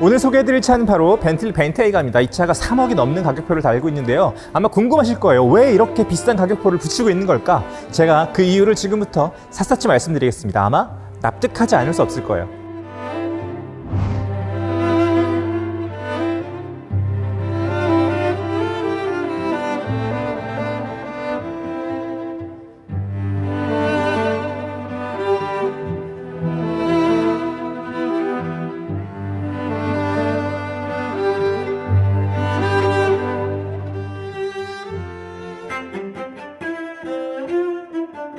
오늘 소개해드릴 차는 바로 벤틀리 벤테이가입니다. 이 차가 3억이 넘는 가격표를 달고 있는데요. 아마 궁금하실 거예요. 왜 이렇게 비싼 가격표를 붙이고 있는 걸까? 제가 그 이유를 지금부터 샅샅이 말씀드리겠습니다. 아마 납득하지 않을 수 없을 거예요.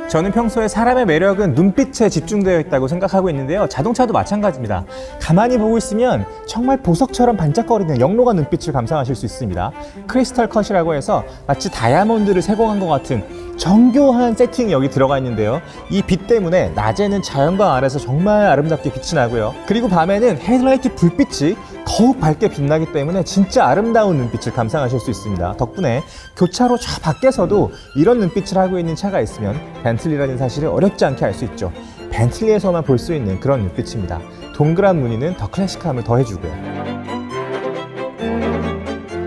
저는 평소에 사람의 매력은 눈빛에 집중되어 있다고 생각하고 있는데요. 자동차도 마찬가지입니다. 가만히 보고 있으면 정말 보석처럼 반짝거리는 영롱한 눈빛을 감상하실 수 있습니다. 크리스탈 컷이라고 해서 마치 다이아몬드를 세공한 것 같은 정교한 세팅이 여기 들어가 있는데요. 이 빛 때문에 낮에는 자연광 아래서 정말 아름답게 빛이 나고요. 그리고 밤에는 헤드라이트 불빛이 더욱 밝게 빛나기 때문에 진짜 아름다운 눈빛을 감상하실 수 있습니다. 덕분에 교차로 저 밖에서도 이런 눈빛을 하고 있는 차가 있으면 벤틀리라는 사실을 어렵지 않게 알 수 있죠. 벤틀리에서만 볼 수 있는 그런 눈빛입니다. 동그란 무늬는 더 클래식함을 더해주고요.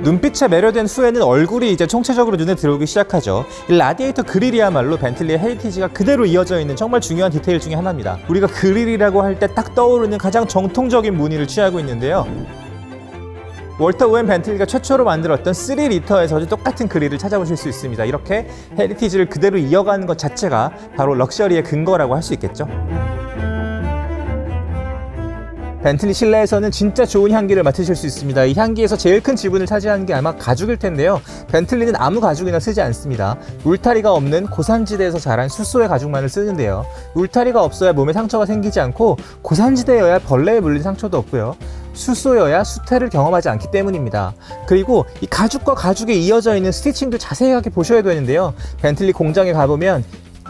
눈빛에 매료된 후에는 얼굴이 이제 총체적으로 눈에 들어오기 시작하죠. 이 라디에이터 그릴이야말로 벤틀리의 헤리티지가 그대로 이어져 있는 정말 중요한 디테일 중에 하나입니다. 우리가 그릴이라고 할 때 딱 떠오르는 가장 정통적인 무늬를 취하고 있는데요. 월터 오웬 벤틀리가 최초로 만들었던 3리터에서도 똑같은 그릴을 찾아보실 수 있습니다. 이렇게 헤리티지를 그대로 이어가는 것 자체가 바로 럭셔리의 근거라고 할 수 있겠죠. 벤틀리 실내에서는 진짜 좋은 향기를 맡으실 수 있습니다. 이 향기에서 제일 큰 지분을 차지하는 게 아마 가죽일 텐데요. 벤틀리는 아무 가죽이나 쓰지 않습니다. 울타리가 없는 고산지대에서 자란 숫소의 가죽만을 쓰는데요. 울타리가 없어야 몸에 상처가 생기지 않고 고산지대여야 벌레에 물린 상처도 없고요. 숫소여야 수태를 경험하지 않기 때문입니다. 그리고 이 가죽과 가죽에 이어져 있는 스티칭도 자세하게 보셔야 되는데요. 벤틀리 공장에 가보면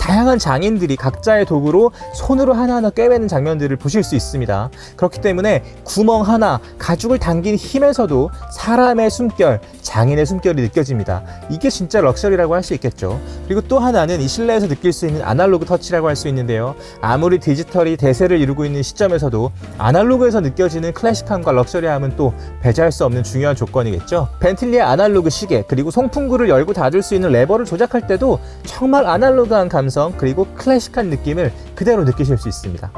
다양한 장인들이 각자의 도구로 손으로 하나하나 꿰매는 장면들을 보실 수 있습니다. 그렇기 때문에 구멍 하나, 가죽을 당긴 힘에서도 사람의 숨결, 장인의 숨결이 느껴집니다. 이게 진짜 럭셔리라고 할 수 있겠죠. 그리고 또 하나는 이 실내에서 느낄 수 있는 아날로그 터치라고 할 수 있는데요. 아무리 디지털이 대세를 이루고 있는 시점에서도 아날로그에서 느껴지는 클래식함과 럭셔리함은 또 배제할 수 없는 중요한 조건이겠죠. 벤틀리의 아날로그 시계, 그리고 송풍구를 열고 닫을 수 있는 레버를 조작할 때도 정말 아날로그한 감성 그리고 클래식한 느낌을 그대로 느끼실 수 있습니다.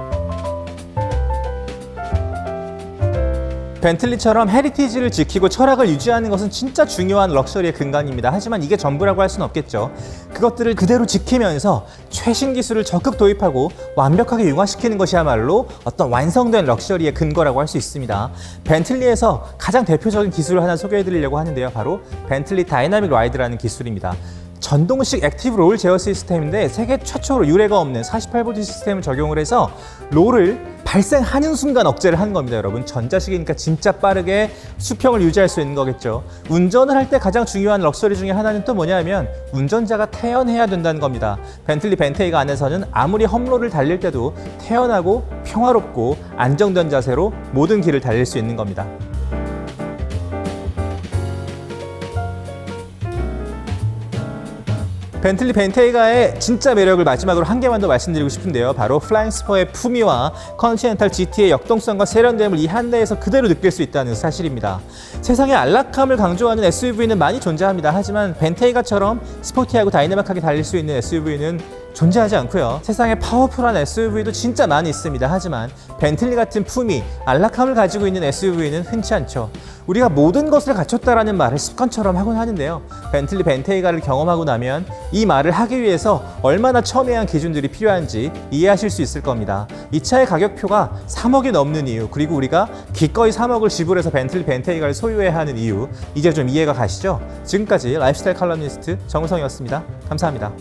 벤틀리처럼 헤리티지를 지키고 철학을 유지하는 것은 진짜 중요한 럭셔리의 근간입니다. 하지만 이게 전부라고 할 수는 없겠죠. 그것들을 그대로 지키면서 최신 기술을 적극 도입하고 완벽하게 융화시키는 것이야말로 어떤 완성된 럭셔리의 근거라고 할 수 있습니다. 벤틀리에서 가장 대표적인 기술을 하나 소개해 드리려고 하는데요. 바로 벤틀리 다이나믹 라이드라는 기술입니다. 전동식 액티브 롤 제어 시스템인데 세계 최초로 유례가 없는 48V 시스템을 적용을 해서 롤을 발생하는 순간 억제를 하는 겁니다, 여러분. 전자식이니까 진짜 빠르게 수평을 유지할 수 있는 거겠죠. 운전을 할 때 가장 중요한 럭셔리 중에 하나는 또 뭐냐면 운전자가 태연해야 된다는 겁니다. 벤틀리 벤테이가 안에서는 아무리 험로를 달릴 때도 태연하고 평화롭고 안정된 자세로 모든 길을 달릴 수 있는 겁니다. 벤틀리 벤테이가의 진짜 매력을 마지막으로 한 개만 더 말씀드리고 싶은데요. 바로 플라잉 스퍼의 품위와 컨티넨탈 GT의 역동성과 세련됨을 이 한 대에서 그대로 느낄 수 있다는 사실입니다. 세상에 안락함을 강조하는 SUV는 많이 존재합니다. 하지만 벤테이가처럼 스포티하고 다이내믹하게 달릴 수 있는 SUV는 존재하지 않고요. 세상에 파워풀한 SUV도 진짜 많이 있습니다. 하지만 벤틀리 같은 품위, 안락함을 가지고 있는 SUV는 흔치 않죠. 우리가 모든 것을 갖췄다라는 말을 습관처럼 하곤 하는데요. 벤틀리 벤테이가를 경험하고 나면 이 말을 하기 위해서 얼마나 첨예한 기준들이 필요한지 이해하실 수 있을 겁니다. 이 차의 가격표가 3억이 넘는 이유, 그리고 우리가 기꺼이 3억을 지불해서 벤틀리 벤테이가를 소유해야 하는 이유, 이제 좀 이해가 가시죠? 지금까지 라이프스타일 칼럼니스트 정우성이었습니다. 감사합니다.